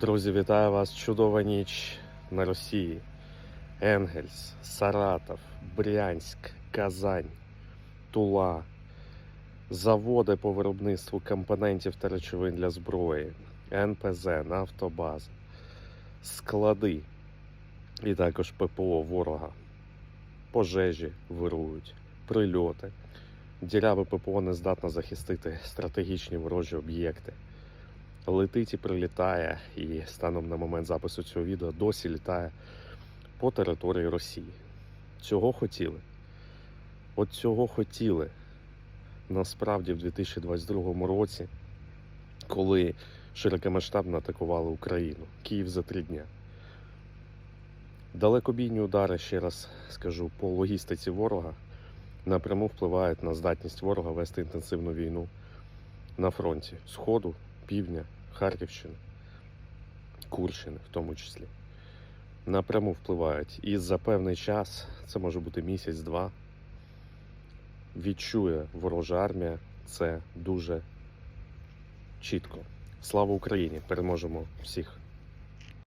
Друзі, вітаю вас! Чудова ніч на Росії. Енгельс, Саратов, Брянськ, Казань, Тула, заводи по виробництву компонентів та речовин для зброї, НПЗ, Нафтобаза, склади і також ППО ворога. Пожежі вирують, прильоти. Діряве ППО не здатно захистити стратегічні ворожі об'єкти летить і прилітає, і станом на момент запису цього відео досі літає по території Росії. Цього хотіли. От цього хотіли насправді в 2022 році, коли широкомасштабно атакували Україну. Київ за три дня. Далекобійні удари, ще раз скажу, по логістиці ворога напряму впливають на здатність ворога вести інтенсивну війну на фронті Сходу, Півдня, Харківщини, Курщини в тому числі. Напряму впливають. І за певний час, це може бути місяць-два, відчує ворожа армія це дуже чітко. Слава Україні! Переможемо всіх!